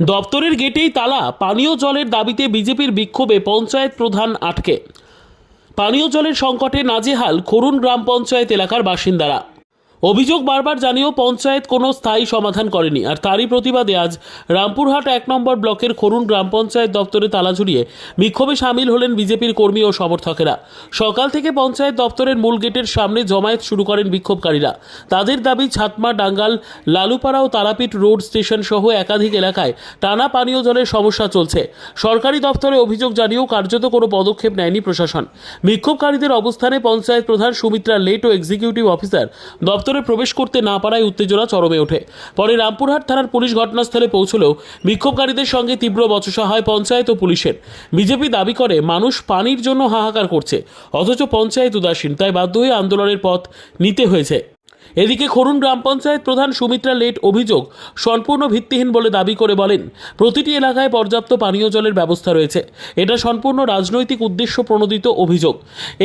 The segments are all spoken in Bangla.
দপ্তরের গেটেই তালা, পানীয় জলের দাবিতে বিজেপির বিক্ষোভে পঞ্চায়েত প্রধান আটকে। পানীয় জলের সংকটে নাজেহাল খরুন গ্রাম পঞ্চায়েত এলাকার বাসিন্দারা। অভিযোগ বারবার জানিয়েও পঞ্চায়েত কোনো স্থায়ী সমাধান করেনি। আর তারই প্রতিবাদে আজ রামপুরহাট এক নম্বর ব্লকের খরুন গ্রাম পঞ্চায়েত দপ্তরে তালা ঝুলিয়ে বিক্ষোভে সামিল হলেন বিজেপির কর্মী ও সমর্থকেরা। সকাল থেকে পঞ্চায়েত দপ্তরের মূল গেটের সামনে জমায়েত শুরু করেন বিক্ষোভকারীরা। তাদের দাবি, ছাতমা, ডাঙ্গাল, লালুপাড়া ও তারাপীঠ রোড স্টেশন সহ একাধিক এলাকায় টানা পানীয় জলের সমস্যা চলছে। সরকারি দপ্তরে অভিযোগ জানিয়েও কার্যত কোনো পদক্ষেপ নেয়নি প্রশাসন। বিক্ষোভকারীদের অবস্থানে পঞ্চায়েত প্রধান সুমিত্রা লেট ও এক্সিকিউটিভ অফিসার দপ্তরে প্রবেশ করতে না পারায় উত্তেজনা চরমে ওঠে। পরে রামপুরহাট থানার পুলিশ ঘটনাস্থলে পৌঁছলেও বিক্ষোভকারীদের সঙ্গে তীব্র বচসা হয় পঞ্চায়েত ও পুলিশের। বিজেপি দাবি করে, মানুষ পানির জন্য হাহাকার করছে, অথচ পঞ্চায়েত উদাসীন, তাই বাধ্য হয়ে আন্দোলনের পথ নিতে হয়েছে। এদিকে খরুন গ্রাম পঞ্চায়েত প্রধান সুমিত্রা লেট অভিযোগ সম্পূর্ণ ভিত্তিহীন বলে দাবি করে বলেন, প্রতিটি এলাকায় পর্যাপ্ত পানীয় জলের ব্যবস্থা রয়েছে। এটা সম্পূর্ণ রাজনৈতিক উদ্দেশ্য প্রণোদিত অভিযোগ।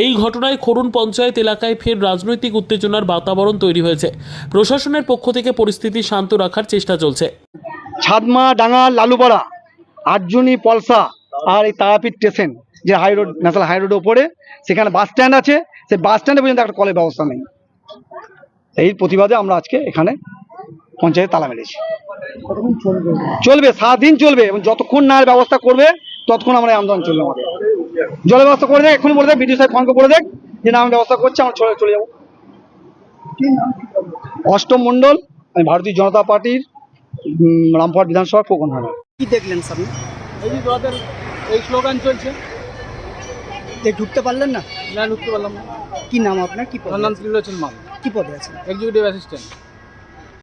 এই ঘটনায় খরুন পঞ্চায়েত এলাকায় ফের রাজনৈতিক উত্তেজনার বাতাবরণ তৈরি হয়েছে। প্রশাসনের পক্ষ থেকে পরিস্থিতি শান্ত রাখার চেষ্টা চলছে। ছাদমা ডাঙ্গা লালুপাড়া, আটজনী পলসা আর এই তারাপীঠ স্টেশন, যে হাই রোড, ন্যাশনাল হাই রোডের ওপরে, সেখানে বাস স্ট্যান্ড আছে। সেই বাস স্ট্যান্ডে পর্যন্ত একটা কলের ব্যবস্থা নেই। এই প্রতিবাদে আমরা আজকে এখানে পঞ্চায়েত তালা মেরেছি। চলবে? সারাদিন চলবে এবং যতক্ষণ না এর ব্যবস্থা করবে ততক্ষণ আমরা এই আন্দোলন চলবে আমাদের। জলের ব্যবস্থা করে দেখ এখন বলে দেখ বিডিও সাহেব ফোন করে দেখ যে না আমি ব্যবস্থা করছি আমরা চলে চলে যাব। অষ্টম মণ্ডল আমি ভারতীয় জনতা পার্টির রামপুরহাট বিধানসভা প্রকরণ হয় কি দেখলেন সামনে? এই যে তাদের এই স্লোগান চলছে। যে ঢুকতে পারলেন না? না ঢুকতে পারলাম না। কি নাম আপনার? কি নাম ত্রিলোচন মাল। কি পদে আছেন? Executive assistant